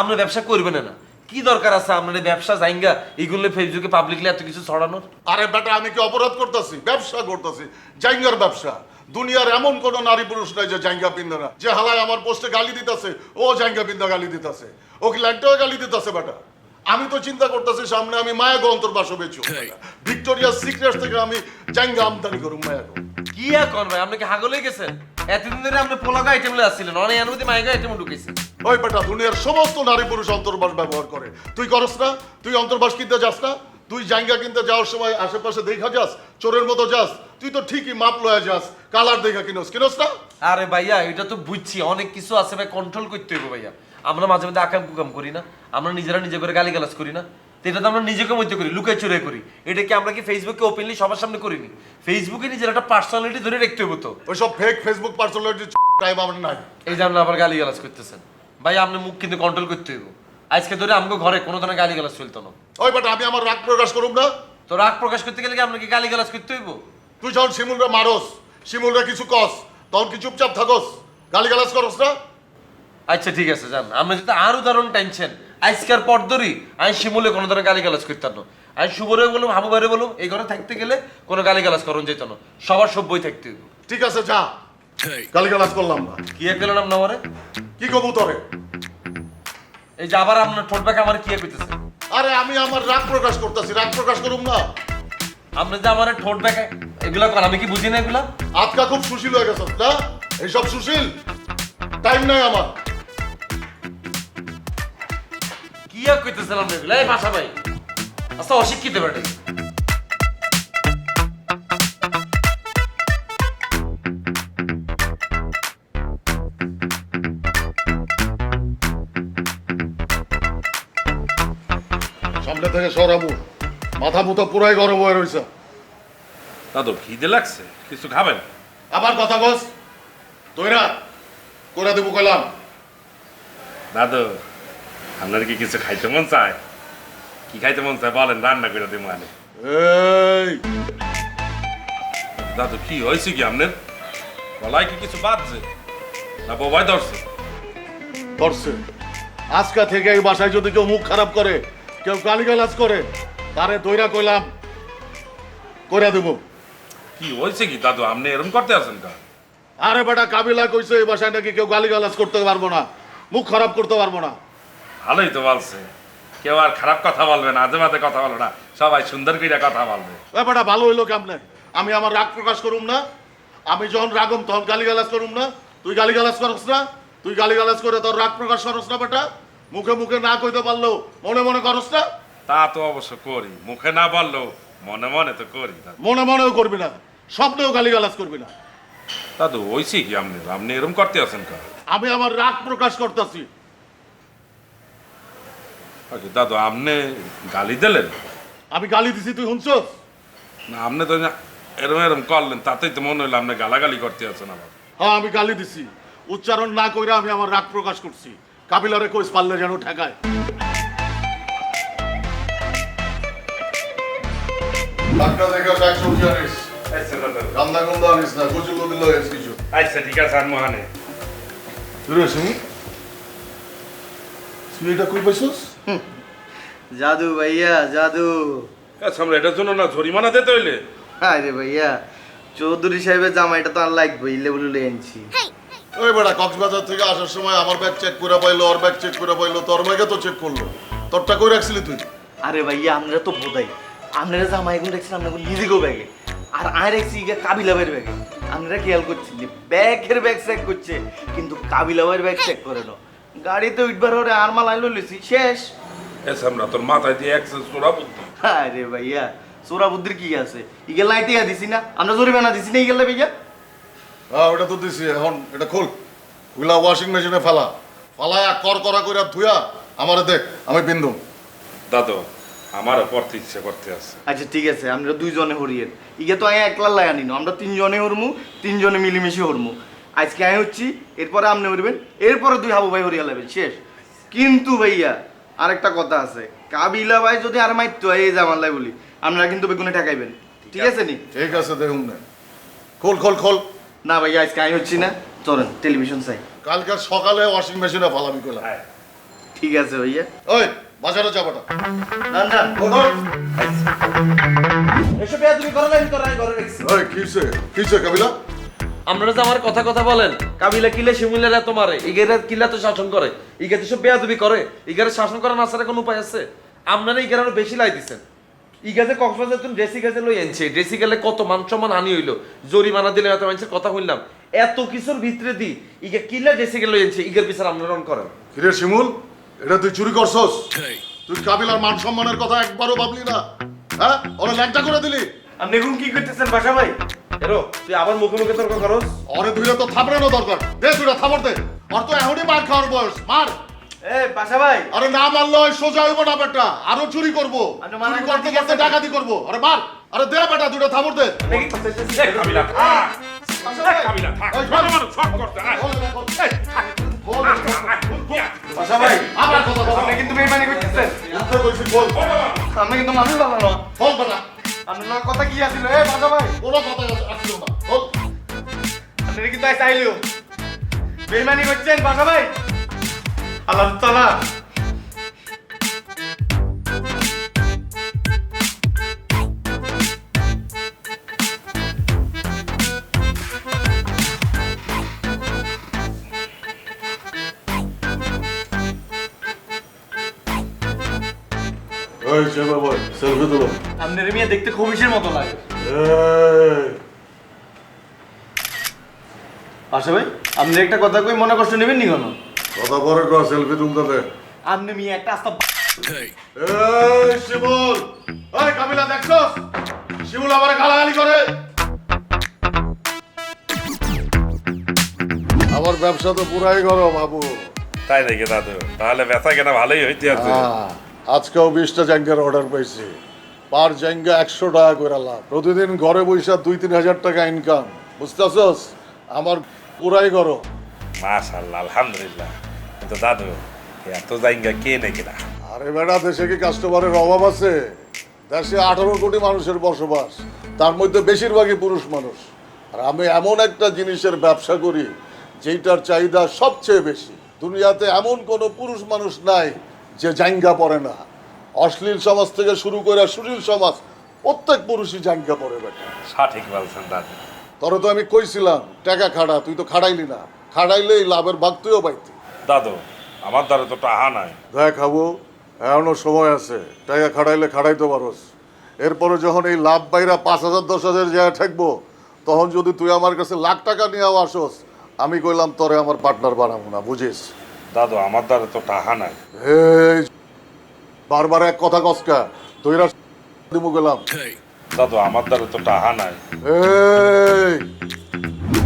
আপনি ব্যবসা করবেন না কি দরকার আছে আপনার ব্যবসা জাইঙ্গা? এগুলো ফেসবুকে পাবলিকলি এত কিছু ছড়ানোর? আরে বেটা আমি কি অপরাধ করতেছি? ব্যবসা করতেছি। জাইঙ্গার ব্যবসা। দুনিয়ার এমন কোন নারী পুরুষ নাই যে জাইঙ্গা পিন্দে না। যে হালায় আমার পোস্টে গালি দিতেছে ও জাইঙ্গা পিন্দা গালি দিতেছে। ও কি ল্যাংটাও গালি দিতেছে বেটা? আমি তো চিন্তা করতেছি সামনে আমি মায়া গো অন্তর্বাস বেচু ভিক্টোরিয়া সিক্রেট থেকে আমি জাইঙ্গা আমদানি করুম মায়া গো। কি এখন ভাই? আপনি কি হাগলে গেছেন? এতদিন ধরে আপনি পোলাগা আইটেম আসছিলেন অনেক অনুমতি মাইগা আইটেম ঢুকেছেন ওই বেটা দুনিয়ার সমস্ত নারী পুরুষ অন্তর্বাস ব্যবহার করে। তুই করস না তুই অন্তর্বাস কিনতে যাস না তুই জাইঙ্গা কিনতে যাওয়ার সময় আশেপাশে দেখা যাস চোরের মতো যাস তুই তো ঠিকই মাপ লয়ে যাস কালার দেখা কিনোস কিনোস না? আরে ভাইয়া এটা তো বুঝছি অনেক কিছু আছে ভাই কন্ট্রোল করতে হবে ভাইয়া। আমরা মাঝে মধ্যে আকাম কুকাম করি না আমরা নিজেরা নিজে করে গালি গালাজ করি না এটা তো আমরা নিজেকে মধ্যে করি লুকাই চুরে করি। এটা কি আমরা কি ফেসবুকে ওপেনলি সবার সামনে করিনি? ফেসবুকে নিজের একটা পার্সোনালিটি ধরে রাখতে হবে তো। ওইসব ফেক ফেসবুক পার্সোনালিটি টাইম আমার নাই। এই যে আপনি আবার গালি গালাজ করতেছেন। ভাই আপনি মুখ কিন্তু কন্ট্রোল করতে হইব। আজকে ধরে আমাকে ঘরে কোনো ধরনের গালি গালাজ চলতো না। ওই বাট আমি আমার রাগ প্রকাশ করুম না। তো রাগ প্রকাশ করতে গেলে কি আপনাকে গালি গালাজ করতে হইব? তুই যখন শিমুলরা মারস শিমুলরা কিছু কস তখন কি চুপচাপ থাকস? গালি গালাজ করস না? আচ্ছা ঠিক আছে জান আপনি যদি আর উদাহরণ টেনশন আজকের পর ধরি আমি শিমুলে কোনো ধরনের গালি গালাজ করতাম না। আমি শুভরে বলুম হাবু বাইরে বলুম এই ঘরে থাকতে গেলে কোনো গালি গালাজ করুন যেত না। সবার সভ্যই থাকতে হইব। ঠিক আছে যা। গালি গালাজ করলাম না। কি পেলেন আপনার আমারে কি কবু তরে? এই যে আবার আপনার ঠোঁট ব্যাকে আমার কি কইতেছে আরে আমি আমার রাগ প্রকাশ করতেছি রাগ প্রকাশ করুম না। আপনি যে আমার ঠোঁট ব্যাকে এগুলা করেন আমি কি বুঝি না এগুলা? আজকা খুব সুশীল হয়ে গেছ না? এইসব সুশীল? টাইম নাই আমার। কি আপনি এগুলা? এই ভাষা ভাই আচ্ছা অশিক্ষিত বেটে। সামনে থেকে সরাবো মাথা মুথা পুরাই গরম হয়ে রয়েছে দাদু খিদে লাগছে? কিছু খাবেন আবার কথা কস। তৈরা করে দেবো কইলাম। দাদু আপনার কি কিছু খাইতে মন চায়? কি খাইতে মন চায় বলেন রান্না করে দিব এই! দাদু কি হয়েছে কি আপনার? গলায় কি কিছু বাজছে? না বোবাই ধরছে? ধরছে। আজকা থেকে এই বাসায় যদি কেউ মুখ খারাপ করে কেউ গালিগালাজ করে তারে দইরা কইলাম করে দেবো। কি হয়েছে কি দাদু আপনি এরম করতে আছেন কা আরে বেটা কাবিলা কইছে এই বাসায় নাকি কেউ গালিগালাজ করতে পারব না মুখ খারাপ করতে পারব না। ভালোই তো বলছে। কেউ আর খারাপ কথা বলবে না আজে বাজে কথা বলবে না সবাই সুন্দর করে কথা বলবে। বেটা ভালো হইল কেমনে? আমি আমার রাগ প্রকাশ করুম না আমি যখন রাগম তখন গালিগালাজ করুম না তুই গালিগালাজ করস না তুই গালিগালাজ করে তোর রাগ প্রকাশ করস না বেটা। মুখে মুখে না কইতে পারল মনে মনে করস না? তা তো অবশ্য করি মুখে না বললেও মনে মনে তো করি দাদু। মনে মনেও করবি না স্বপ্নেও গালিগালাজ করবি না। দাদু হয়েছে কি আপনি আপনি এরম করতে আছেন কা আমি আমার রাগ প্রকাশ করতেছি। আচ্ছা, দাদু আপনি গালি দিলেন? আমি গালি দিছি তুই শুনছস? না আপনি তো না- এরম এরম করলেন তাতেই তো মনে হইল আপনি গালাগালি করতে আছেন আবার। হ্যাঁ আমি গালি দিছি। উচ্চারণ না কইরা আমি আমার রাগ প্রকাশ করছি। কাবিলারে পারলে যেন ঠেকায়। ডাক্তার দেখে শাক আনিস। আচ্ছা দাদু কান্দা কুন্দা আনিস না কচু কদিল হয়েছে কিছু। আচ্ছা ঠিক আছে আর মহানে তুই শুনি তুই এটা কই পাইছস? জাদু ভাইয়া জাদু। আচ্ছা আমরা এটার জন্য না জরিমানা দিতে হইলে? আরে ভাইয়া চৌধুরী সাহেবের জামাইটা তো আর লাগবে ইলে বলে এনেছি ওই বেটা কক্সবাজার থেকে আসার সময় আমার ব্যাগ চেক করে পাইলো ওর ব্যাগ চেক করে পাইলো তোর ব্যাগে তো চেক করল। তোরটা কই রাখছিলি তুই? আরে ভাইয়া আমরা তো বোধাই। আপনারা জামাই গুলো দেখছেন আপনার লিজিগো ব্যাগে আর আয় রেখছি গিয়ে কাবিলাবের ব্যাগে আপনারা খেয়াল করছেন যে ব্যাগের ব্যাগ চেক করছে কিন্তু কাবিলাবের ব্যাগ চেক করে না। গাড়িতে উঠবার হরে আর মাল আইলো লিছি শেষ। আচ্ছা আমরা তোর মাথায় দিয়ে একশো চোরা বুদ্ধি। আরে ভাইয়া সোরা বুদ্ধির কি আছে? ইগেল লাইটিয়া দিছি না আমরা জরিমানা দিছি না ইগেল ভাইয়া? হ্যাঁ ওটা তো দিছি এখন এটা খোল। ওগুলা ওয়াশিং মেশিনে ফেলা। ফালায়া কর করা কইরা ধুয়া আমারে দেখ আমি বিন্দু। দাদু আমারও পড়তে ইচ্ছে করতে আছে। আচ্ছা ঠিক আছে আমরা দুইজনে হরিয়ের ইগে তো আয় একলা লাগানি না আমরা তিনজনে হরমু তিনজনে মিলেমিশে হরমু। আজকে আয় হচ্ছি এরপরে আপনি হরবেন এরপরে দুই হাবু ভাই হরিয়া লাগবেন শেষ। কিন্তু ভাইয়া আরেকটা কথা আছে কাবিলা ভাই যদি আর মাইতো হয় এই জামাল্লাই বলি আপনারা কিন্তু বেগুনে ঠেকাইবেন। ঠিক আছে নি? ঠিক আছে দেখুন না। খোল খোল খোল। না ভাইয়া আজকে আয় হচ্ছি না। চলেন টেলিভিশন চাই। কালকে সকালে ওয়াশিং মেশিনে ফালাবি কইলা। হ্যাঁ। ঠিক আছে ভাইয়া। ওই বাজারে যাবাটা ডান ডান এসব বিয়া তুমি করো না আমি তোর ঘরে রেখেছি ওই কিসে? কিসে কাবিলা? আপনারা যে আমার কথা কথা বলেন কাবিলা কিলে শিমুলেরা তোমারে ইগেরা কিলা তো শাসন করে। ইগে তো সব বেয়াদবি করে ইগারে শাসন করা না কোনো উপায় আছে? আপনারা ইগারে আরও বেশি লাই দিছেন। ইগাজে কক্সবাজার তুমি ড্রেসি গাছে লই আনছে। ড্রেসি গেলে কত মান সম্মান হানি হইল। জরিমানা দিলে এত মানুষের কথা হইলাম। এত কিছুর ভিতরে দি ইগে কিলা ড্রেসি গেলে লই আনছে ইগের বিচার রং করেন। কিরে শিমুল এটা তুই চুরি করছস? তুই কাবিলার মান সম্মানের কথা একবারও ভাবলি না? হ্যাঁ? ওরা ল্যাংটা করে দিলি। আপনি এখন কি করতেছেন বাসা ভাই? এরো তুই আবার মুখে মুখে তর্ক করস? অরে দুইটা তো থাপড়ানো দরকার। দে দুইটা থাপড় দে। ওর তো এখনই মার খাওয়ার বয়স। মার। ভাই আরে না মারলে সোজা হইব না বেটা। আরও চুরি করব। চুরি করতে করতে ডাকাতি করব। আরে মার। আরে দে বেটা দুইটা থাপড় দে। কথা কিন্তু মানুষ না বল বেটা আপনার কথা কি আছিল? এ বাসা ভাই কোনো কথা আসছিল না। বল। আপনি কিন্তু চাইলেও বেইমানি করছেন বাসা ভাই আল্লাহ সেলফি তুলো। আপনার মিয়া দেখতে মতো লাগে। বাসা ভাই আপনি একটা কথা কই মনে কষ্ট নেবেন নি কোনো? কথা পরে কর, সেলফি তুলতে দে। আপনি মিয়া একটা আস্তা এই, শিমুল, এই, কাবিলা দেখছস? শিমুল আমারে গালাগালি করে। আমার ব্যবসা তো পুরাই গরম বাবু তাই নাকি দাদু? তাহলে ব্যথা কেনা ভালোই হইতে আছে। হ্যাঁ, আজকেও বিশটা জাঙ্গের অর্ডার পাইছি। পার জাঙ্গা একশো টাকা করে লাভ। প্রতিদিন ঘরে বৈশা দুই তিন হাজার টাকা ইনকাম বুঝতেছস? আমার পুরাই গরম। মাশাল্লাহ আলহামদুলিল্লাহ। কিন্তু দাদু এত জায়গা কে নাকি না আরে বেটা দেশে কি কাস্টমারের অভাব আছে? দেশে আঠারো কোটি মানুষের বসবাস তার মধ্যে বেশিরভাগই পুরুষ মানুষ। আর আমি এমন একটা জিনিসের ব্যবসা করি যেইটার চাহিদা সবচেয়ে বেশি। দুনিয়াতে এমন কোনো পুরুষ মানুষ নাই যে জাঙ্গা পরে না। অশ্লীল সমাজ থেকে শুরু করে সুশীল সমাজ প্রত্যেক পুরুষই জাঙ্গা পরে বেটা। সঠিক বলছেন দাদু। তোরা তো আমি কইছিলাম টাকা খাড়া তুই তো খাড়াইলি না। খাড়াইলে এই লাভের ভাগ তুইও পাইতি। দাদু আমার দ্বারা তো টাহা নাই। দেখ খাব এখনও সময় আছে। টাকা খাড়াইলে খাড়াইতে পারোস। এরপরে যখন এই লাভ বাইরা পাঁচ হাজার দশ হাজার জায়গা থাকব তখন যদি তুই আমার কাছে লাখ টাকা নিয়েও আসোস আমি কইলাম তরে আমার পার্টনার বানাবো না বুঝিস? দাদু আমার দ্বারা তো টাহা নাই। এই বারবার এক কথা কসকা তুইরা দিমু গেলাম দাদু আমার দ্বারা তো টাহা নাই। এই